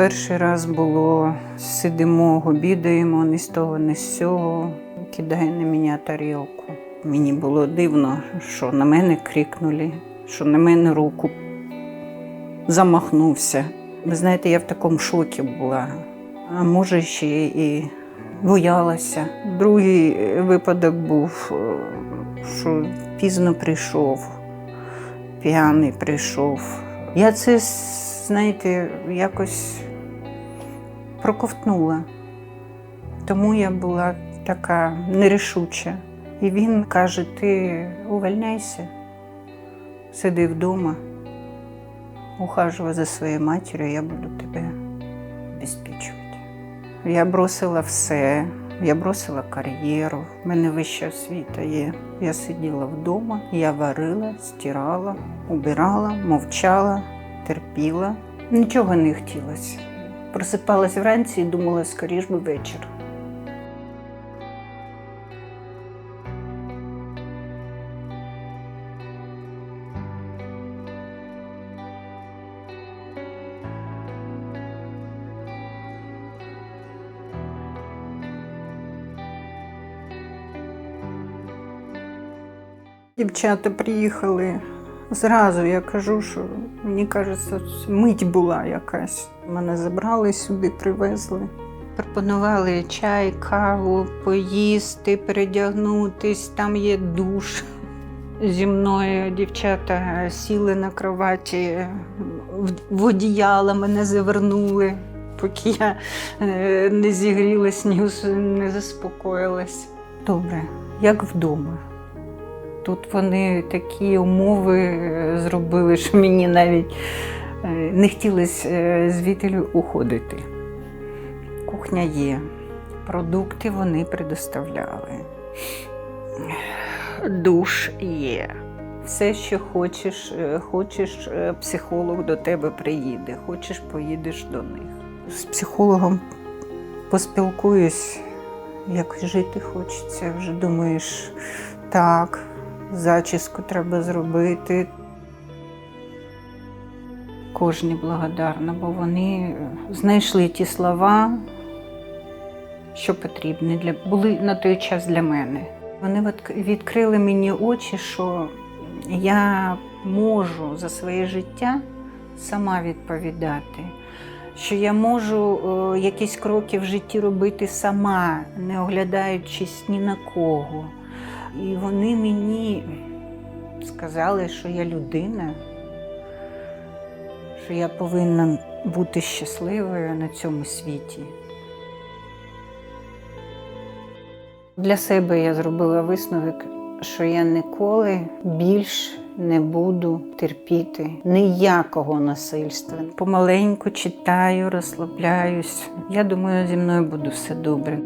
Перший раз було сидимо, обідаємо, ні з того, ні з цього, кидає на мене тарілку. Мені було дивно, що на мене крикнули, що на мене руку замахнувся. Ви знаєте, я в такому шокі була, а може ще і боялася. Другий випадок був, е, що пізно прийшов, п'яний прийшов. Я це, знаєте, якось проковтнула. Тому я була така нерішуча. І він каже: ти увольняйся, сиди вдома, ухажувай за своєю матір'ю, я буду тебе обезпечувати. Я бросила все, я бросила кар'єру, в мене вища освіта є. Я сиділа вдома, я варила, стирала, убирала, мовчала, терпіла. Нічого не хотілося. Просипалась вранці і думала, скоріш би вечір. Дівчата приїхали зразу. Я кажу, що мені кажеться, мить була якась. Мене забрали сюди, привезли. Пропонували чай, каву, поїсти, передягнутись, там є душ. Зі мною дівчата сіли на кроваті, в- одіяло мене завернули, поки я е, не зігрілась, не заспокоїлась. Добре, як вдома. Тут вони такі умови е, зробили, що мені навіть е, не хотілося е, звідти уходити. Кухня є, продукти вони предоставляли. Душ є. Все, що хочеш, хочеш, психолог до тебе приїде, хочеш, поїдеш до них. З психологом поспілкуюсь, як жити хочеться. Вже думаєш, так, зачіску треба зробити. Кожній благодарна, бо вони знайшли ті слова, що потрібні для були на той час для мене. Вони відкрили мені очі, що я можу за своє життя сама відповідати, що я можу е, якісь кроки в житті робити сама, не оглядаючись ні на кого. І вони мені сказали, що я людина, що я повинна бути щасливою на цьому світі. Для себе я зробила висновок, що я ніколи більш не буду терпіти ніякого насильства. Помаленьку читаю, розслабляюсь. Я думаю, зі мною буде все добре.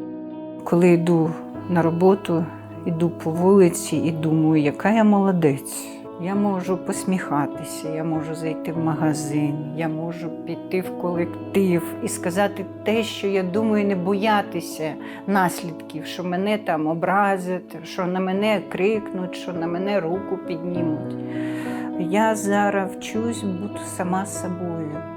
Коли йду на роботу, йду по вулиці і думаю, яка я молодець. Я можу посміхатися, я можу зайти в магазин, я можу піти в колектив і сказати те, що я думаю, не боятися наслідків, що мене там образять, що на мене крикнуть, що на мене руку піднімуть. Я зараз вчусь бути сама собою.